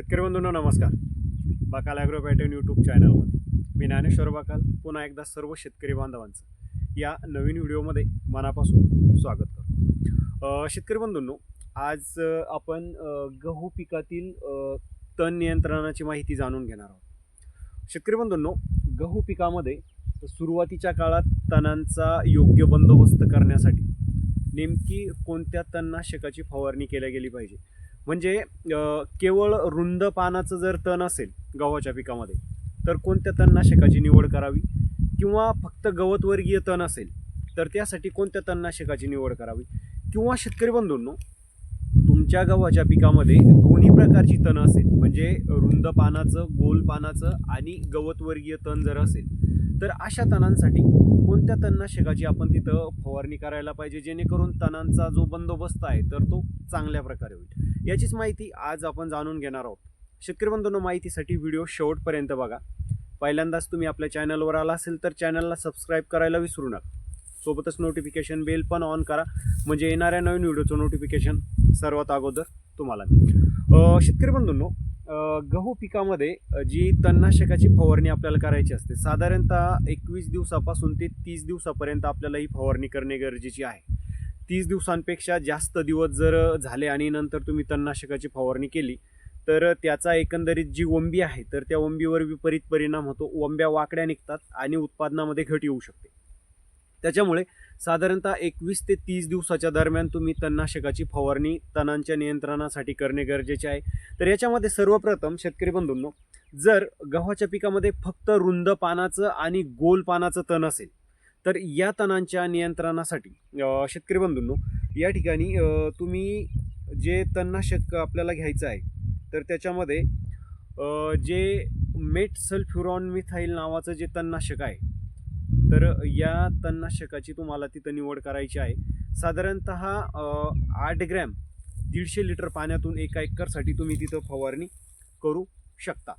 शेतकरी बंधूंनो नमस्कार. बाकाल agro pattern YouTube चॅनलमध्ये मी ज्ञानेश्वर बाकाल पुन्हा एकदा सर्व शेतकरी बांधवांचं या नवीन व्हिडिओमध्ये मनापासून स्वागत करतो. शेतकरी बंधूंनो आज आपण गहू पिकातील तण नियंत्रणाची माहिती जाणून घेणार आहोत. शेतकरी बंधूंनो गहू पिकामध्ये सुरुवातीच्या काळात तणांचा योग्य बंदोबस्त करण्यासाठी नेमकी कोणत्या तणनाशकाची फवारणी केल्या गेली पाहिजे? म्हणजे केवळ रुंद पानाचं जर तण असेल गव्हाच्या पिकामध्ये तर कोणत्या तणनाशकाची निवड करावी? किंवा फक्त गवतवर्गीय तण असेल तर त्यासाठी कोणत्या तणनाशकाची निवड करावी? किंवा शेतकरी बंधूंनो तुमच्या गव्हाच्या पिकामध्ये दोन्ही प्रकारची तण असेल म्हणजे रुंद पानाचं गोल पानाचं आणि गवतवर्गीय तण जर असेल तर अशा तणांसाठी कोणत्या तणनाशकाची आपण तिथं फवारणी करायला पाहिजे? जेणेकरून तणांचा जो बंदोबस्त आहे तर तो चांगल्या प्रकारे होईल. याचीच माहिती आज आपण जाणून घेणार आहोत. शेतकरी बंधूंनो माहितीसाठी व्हिडिओ शेवटपर्यंत बघा. पहिल्यांदाच तुम्ही आपल्या चॅनलवर आला असेल तर चॅनलला सबस्क्राईब करायला विसरू नका. सोबतच नोटिफिकेशन बेल पण ऑन करा. म्हणजे येणाऱ्या नवीन व्हिडिओचं नोटिफिकेशन सर्वात अगोदर तुम्हाला मिळेल. शेतकरी बंधूंनो गहू पिकामध्ये जी तणनाशकाची फवारणी आपल्याला करायची असते साधारणतः एकवीस दिवसापासून ते तीस दिवसापर्यंत आपल्याला ही फवारणी करणे गरजेची आहे. तीस दिवसांपेक्षा जास्त दिवस जर झाले आणि नंतर तुम्ही तणनाशकाची फवारणी केली तर त्याचा एकंदरीत जी वंबी आहे तर त्या वंबीवर विपरीत परिणाम होतो. वंब्या वाकड्या निघतात आणि उत्पादनामध्ये घट येऊ शकते. त्याच्यामुळे साधारणतः एकवीस ते तीस दिवसाच्या दरम्यान तुम्ही तणनाशकाची फवारणी तणांच्या नियंत्रणासाठी करणे गरजेचे आहे. तर याच्यामध्ये सर्वप्रथम शेतकरी बंधूंनो जर गव्हाच्या पिकामध्ये फक्त रुंद पानाचं आणि गोल पानाचं तण असेल तर या तणांच्या नियंत्रणासाठी शेतकरी बंधूंनो या ठिकाणी तुम्ही जे तणनाशक आपल्याला घ्यायचं आहे तर त्याच्यामध्ये जे मेट सल्फ्युरॉन मिथाईल नावाचं जे तणनाशक आहे तर या तणनाशकाची तुम्हाला तिथं निवड करायची आहे. साधारणत आठ ग्रॅम दीडशे लिटर पाण्यातून एका एकरसाठी तुम्ही तिथं फवारणी करू शकता.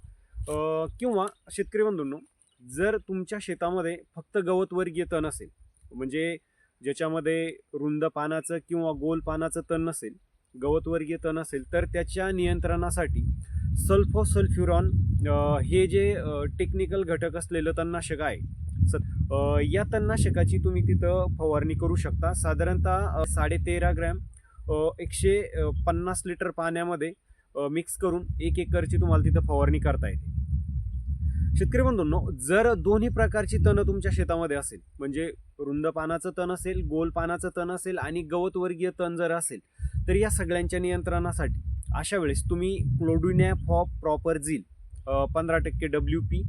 किंवा शेतकरी बंधूंनो जर तुमच्या शेतामध्ये फक्त गवतवर्गीय तण असेल म्हणजे ज्याच्यामध्ये रुंद पानाचं किंवा गोल पानाचं तण नसेल गवतवर्गीय तण असेल तर त्याच्या नियंत्रणासाठी सल्फोसल्फ्युरॉन हे जे टेक्निकल घटक असलेलं तणनाशक आहे स या तणनाशकाची तुम्ही तिथं फवारणी करू शकता. साधारणतः साडेतेरा ग्रॅम एकशे पन्नास लिटर पाण्यामध्ये मिक्स करून एक एकरची तुम्हाला तिथं फवारणी करता येते. शेतकरी बंधूंनो जर दोन्ही प्रकारची तणं तुमच्या शेतामध्ये असेल म्हणजे रुंद पानाचं तण असेल गोल पानाचं तण असेल आणि गवतवर्गीय तण जर असेल तर या सगळ्यांच्या नियंत्रणासाठी अशा वेळेस तुम्ही क्लोडुन्या फॉप प्रॉपर झील पंधरा टक्के डब्ल्यू पी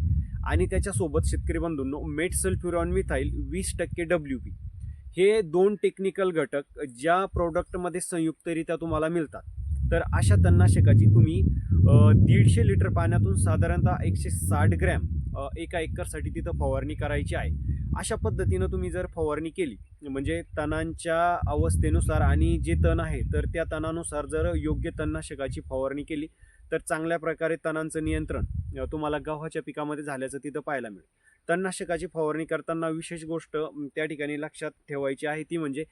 आणि त्याच्यासोबत शेतकरी बंधूंनो मेट सल्फ्युरॉन मिथाईल वीस टक्के डब्ल्यू पी हे दोन टेक्निकल घटक ज्या प्रोडक्टमध्ये संयुक्तरित्या तुम्हाला मिळतात. तर अशा तणनाशकाची तुम्ही दीडशे लिटर पाण्यातून साधारणतः एकशे साठ ग्रॅम एका एकरसाठी तिथं फवारणी करायची आहे. अशा पद्धतीनं तुम्ही जर फवारणी केली म्हणजे तणांच्या अवस्थेनुसार आणि जे तण आहे तर त्या तणानुसार जर योग्य तणनाशकाची फवारणी केली तर चांगल्या प्रकारे तणांचं नियंत्रण तुम्हाला गव्हाच्या पिकामध्ये झाल्याचं तिथं पाहायला मिळेल. तणनाशकाची फवारणी करताना विशेष गोष्ट त्या ठिकाणी लक्षात ठेवायची आहे ती म्हणजे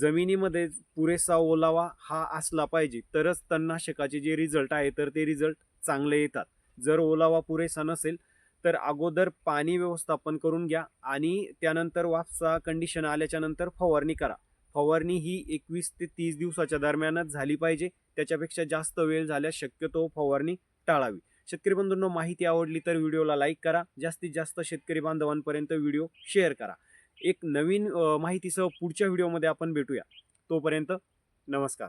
जमिनीमध्ये पुरेसा ओलावा हा असला पाहिजे तरच तणनाशकाचे जे रिझल्ट आहे तर ते रिझल्ट चांगले येतात. जर ओलावा पुरेसा नसेल तर अगोदर पाणी व्यवस्थापन करून घ्या आणि त्यानंतर वापसा कंडिशन आल्याच्यानंतर फवारणी करा. फवारणी ही एकवीस ते तीस दिवसाच्या दरम्यानच झाली पाहिजे. त्याच्यापेक्षा जास्त वेळ झाल्यास शक्यतो फवारणी टाळावी. शेतकरी बंधूंना माहिती आवडली तर व्हिडिओला लाईक करा. जास्तीत जास्त शेतकरी बांधवांपर्यंत व्हिडिओ शेअर करा. एक नवीन माहितीसह पुढच्या व्हिडिओमध्ये आपण भेटूया. तोपर्यंत नमस्कार.